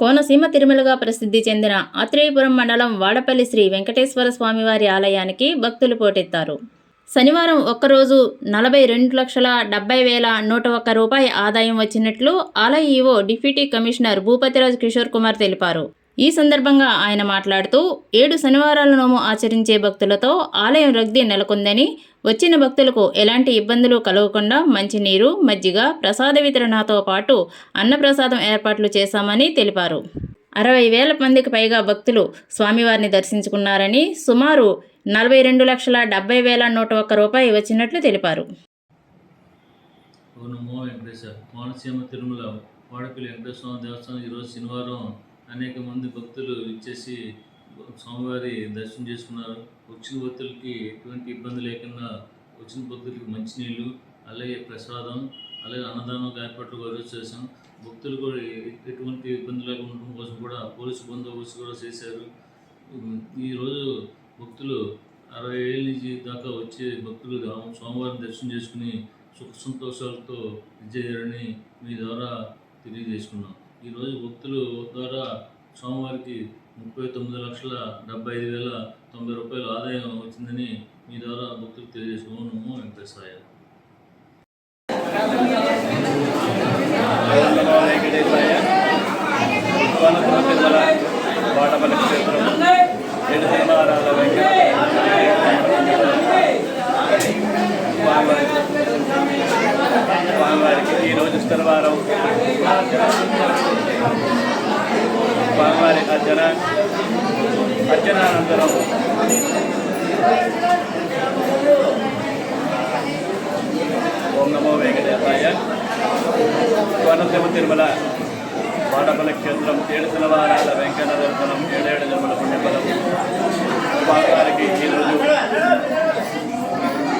కోనసీమ తిరుమలగా ప్రసిద్ధి చెందిన ఆత్రేయపురం మండలం వాడపల్లి శ్రీ వెంకటేశ్వర స్వామివారి ఆలయానికి భక్తులు పోటెత్తారు. శనివారం ఒక్కరోజు నలభై రెండు లక్షల డెబ్బై వేల నూట ఒక్క రూపాయి ఆదాయం వచ్చినట్లు ఆలయ EO deputy commissioner Bhupathiraju Kishore Kumar తెలిపారు. ఈ సందర్భంగా ఆయన మాట్లాడుతూ ఏడు శనివారాల నోము ఆచరించే భక్తులతో ఆలయం రగ్ది నెలకొందని వచ్చిన భక్తులకు ఎలాంటి ఇబ్బందులు కలగకుండా మంచినీరు మజ్జిగ ప్రసాద వితరణతో పాటు అన్నప్రసాదం ఏర్పాట్లు చేశామని తెలిపారు. అరవై వేల మందికి పైగా భక్తులు స్వామివారిని దర్శించుకున్నారని సుమారు నలభై రెండు లక్షల డెబ్బై వేల నూట ఒక్క రూపాయి వచ్చినట్లు తెలిపారు. వెంకటేశ్వర కోనసీమ తిరుమల వాడపల్లి వెంకటేశ్వర దేవస్థానం ఈరోజు శనివారం అనేక మంది భక్తులు ఇచ్చేసి స్వామివారి దర్శనం చేసుకున్నారు. వచ్చిన భక్తులకి ఎటువంటి ఇబ్బంది లేకుండా వచ్చిన భక్తులకి మంచినీళ్ళు అలాగే ప్రసాదం అలాగే అన్నదానం ఏర్పాట్లు కూడా చేశాం. భక్తులు కూడా ఎటువంటి ఇబ్బంది లేకుండా ఉండడం కోసం కూడా పోలీసు బందోబస్తు కూడా చేశారు. ఈరోజు భక్తులు అరవై ఏళ్ళ నుంచి దాకా వచ్చే భక్తులు సోమవారం స్వామివారిని దర్శనం చేసుకుని సుఖ సంతోషాలతో విజయారని మీ ద్వారా తెలియజేసుకున్నాం. ఈరోజు భక్తులు ద్వారా స్వామివారికి ముప్పై తొమ్మిది లక్షల డెబ్బై ఐదు వేల తొంభై రూపాయల ఆదాయం వచ్చిందని మీ ద్వారా భక్తులు తెలియజేసుకున్నాము వెంకటేశ్వర నమో వాడపల్లి క్షేత్రం ఏడు శనివారాల వెంకట స్వామివారికి స్వామివారికి ఈరోజు శనివారం స్వామివారి అర్చన అర్చనానంతరం ఓం నమో వెంకటేశాయ. కోనసీమ తిరుమల వాడపల క్షేత్రం ఏడు శనివారాల వెంకన్న దర్శనం ఏడేడు జన్మల పుణ్యఫలం. స్వామివారికి ఈరోజు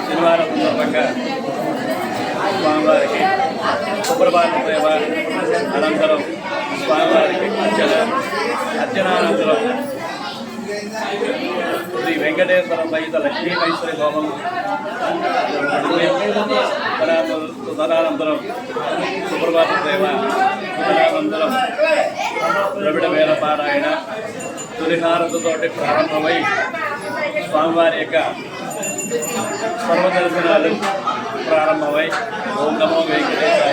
శనివారం సందర్భంగా స్వామివారికి సుప్రభాత అనంతరం స్వామివారికి అర్చన అర్చనానంతరం శ్రీ వెంకటేశ్వర సహిత లక్ష్మీ హోమం తదనంతరం సుప్రభాత సేవ తదనంతరం ద్రవిడ వేల పారాయణ తొలిహారతతోటి ప్రారంభమై స్వామివారి యొక్క సర్వదర్శనాలు ప్రారంభమై. ఓం నమో వెంకటేశ్వర